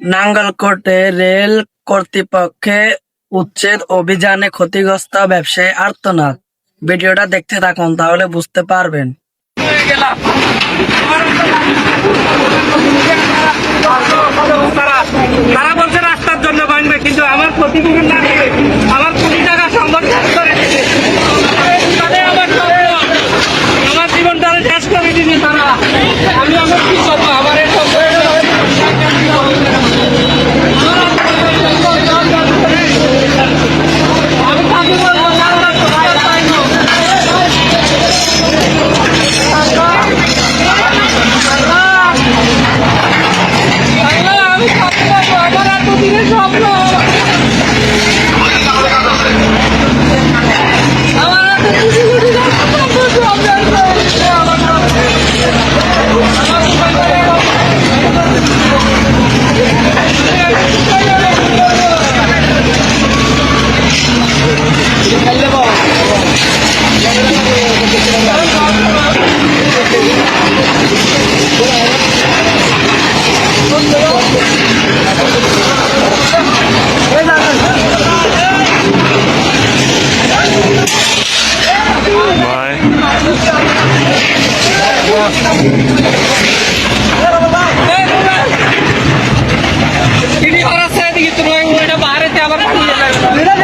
নাঙ্গলকোটে rail কর্তৃপক্ষের উচ্ছেদ অভিযানে ক্ষতিগ্রস্ত ব্যবসায়ী আর্তনাদ। ভিডিওটা দেখতে থাকুন তাহলে বুঝতে পারবেন। Obrigado. বাহারেতে আবার